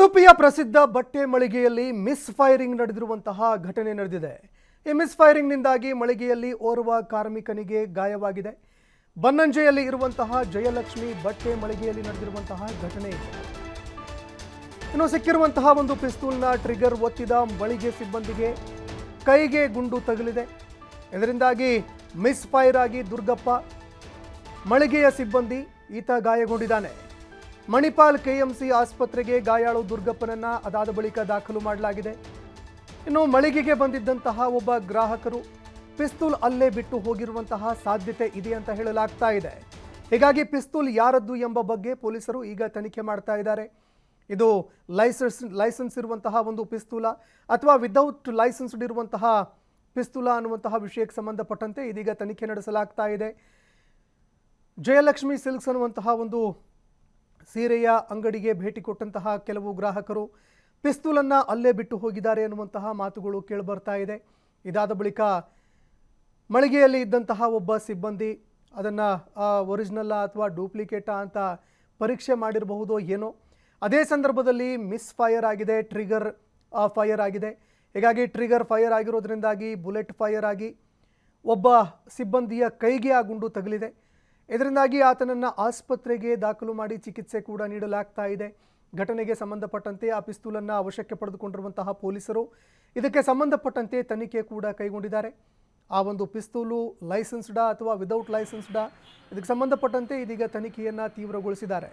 ಉಡುಪಿಯ ಪ್ರಸಿದ್ಧ ಬಟ್ಟೆ ಮಳಿಗೆಯಲ್ಲಿ ಮಿಸ್ ಫೈರಿಂಗ್ ನಡೆದಿರುವಂತಹ ಘಟನೆ ನಡೆದಿದೆ. ಈ ಮಿಸ್ ಫೈರಿಂಗ್ನಿಂದಾಗಿ ಮಳಿಗೆಯಲ್ಲಿ ಓರ್ವ ಕಾರ್ಮಿಕನಿಗೆ ಗಾಯವಾಗಿದೆ. ಬನ್ನಂಜೆಯಲ್ಲಿ ಇರುವಂತಹ ಜಯಲಕ್ಷ್ಮಿ ಬಟ್ಟೆ ಮಳಿಗೆಯಲ್ಲಿ ನಡೆದಿರುವಂತಹ ಘಟನೆ ಇದೆ. ಇನ್ನು ಸಿಕ್ಕಿರುವಂತಹ ಒಂದು ಪಿಸ್ತೂಲ್ನ ಟ್ರಿಗರ್ ಒತ್ತಿದ ಮಳಿಗೆ ಸಿಬ್ಬಂದಿಗೆ ಕೈಗೆ ಗುಂಡು ತಗುಲಿದೆ. ಇದರಿಂದಾಗಿ ಮಿಸ್ ಫೈರ್ ಆಗಿ ದುರ್ಗಪ್ಪ ಮಳಿಗೆಯ ಸಿಬ್ಬಂದಿ ಈತ ಗಾಯಗೊಂಡಿದ್ದಾನೆ. ಮಣಿಪಾಲ್ ಕೆಎಂಸಿ ಆಸ್ಪತ್ರೆಗೆ ಗಾಯಾಳು ದುರ್ಗಪ್ಪನನ್ನ ಅದಾದ ಬಳಿಕ ದಾಖಲು ಮಾಡಲಾಗಿದೆ. ಇನ್ನು ಮಳಿಗೆಗೆ ಬಂದಿದ್ದಂತಹ ಒಬ್ಬ ಗ್ರಾಹಕರು ಪಿಸ್ತೂಲ್ ಅಲ್ಲೇ ಬಿಟ್ಟು ಹೋಗಿರುವಂತಹ ಸಾಧ್ಯತೆ ಇದೆ ಅಂತ ಹೇಳಲಾಗ್ತಾ ಇದೆ. ಹೀಗಾಗಿ ಪಿಸ್ತೂಲ್ ಯಾರದ್ದು ಎಂಬ ಬಗ್ಗೆ ಪೊಲೀಸರು ಈಗ ತನಿಖೆ ಮಾಡ್ತಾ ಇದ್ದಾರೆ. ಇದು ಲೈಸೆನ್ಸ್ ಲೈಸೆನ್ಸ್ ಇರುವಂತಹ ಒಂದು ಪಿಸ್ತೂಲ ಅಥವಾ ವಿದೌಟ್ ಲೈಸೆನ್ಸ್ಡ್ ಇರುವಂತಹ ಪಿಸ್ತೂಲ ಅನ್ನುವಂತಹ ವಿಷಯಕ್ಕೆ ಸಂಬಂಧಪಟ್ಟಂತೆ ಇದೀಗ ತನಿಖೆ ನಡೆಸಲಾಗ್ತಾ ಇದೆ. ಜಯಲಕ್ಷ್ಮಿ ಸಿಲ್ಕ್ಸ್ ಅನ್ನುವಂತಹ ಒಂದು ಸೀರೆಯ ಅಂಗಡಿಗೆ ಭೇಟಿ ಕೊಟ್ಟಂತಹ ಕೆಲವು ಗ್ರಾಹಕರು ಪಿಸ್ತೂಲನ್ನು ಅಲ್ಲೇ ಬಿಟ್ಟು ಹೋಗಿದ್ದಾರೆ ಎನ್ನುವಂತಹ ಮಾತುಗಳು ಕೇಳಿಬರ್ತಾ ಇದೆ. ಇದಾದ ಬಳಿಕ ಮಳಿಗೆಯಲ್ಲಿ ಇದ್ದಂತಹ ಒಬ್ಬ ಸಿಬ್ಬಂದಿ ಅದನ್ನು ಒರಿಜಿನಲ್ಲ ಅಥವಾ ಡೂಪ್ಲಿಕೇಟಾ ಅಂತ ಪರೀಕ್ಷೆ ಮಾಡಿರಬಹುದೋ ಏನೋ, ಅದೇ ಸಂದರ್ಭದಲ್ಲಿ ಮಿಸ್ ಫೈರ್ ಆಗಿದೆ ಟ್ರಿಗರ್ ಫೈರ್ ಆಗಿದೆ. ಹೀಗಾಗಿ ಟ್ರಿಗರ್ ಫೈರ್ ಆಗಿರೋದ್ರಿಂದಾಗಿ ಬುಲೆಟ್ ಫೈರ್ ಆಗಿ ಒಬ್ಬ ಸಿಬ್ಬಂದಿಯ ಕೈಗೆ ಆ ಗುಂಡು ತಗಲಿದೆ. ಇದರಿಂದಾಗಿ ಆತನನ್ನು ಆಸ್ಪತ್ರೆಗೆ ದಾಖಲು ಮಾಡಿ ಚಿಕಿತ್ಸೆ ಕೂಡ ನೀಡಲಾಗ್ತಾ ಇದೆ. ಘಟನೆಗೆ ಸಂಬಂಧಪಟ್ಟಂತೆ ಆ ಪಿಸ್ತೂಲನ್ನು ಅವಶ್ಯಕ್ಕೆ ಪಡೆದುಕೊಂಡಿರುವಂತಹ ಪೊಲೀಸರು ಇದಕ್ಕೆ ಸಂಬಂಧಪಟ್ಟಂತೆ ತನಿಖೆ ಕೂಡ ಕೈಗೊಂಡಿದ್ದಾರೆ. ಆ ಒಂದು ಪಿಸ್ತೂಲು ಲೈಸೆನ್ಸ್ಡಾ ಅಥವಾ ವಿದೌಟ್ ಲೈಸೆನ್ಸ್ಡಾ ಇದಕ್ಕೆ ಸಂಬಂಧಪಟ್ಟಂತೆ ಇದೀಗ ತನಿಖೆಯನ್ನು ತೀವ್ರಗೊಳಿಸಿದ್ದಾರೆ.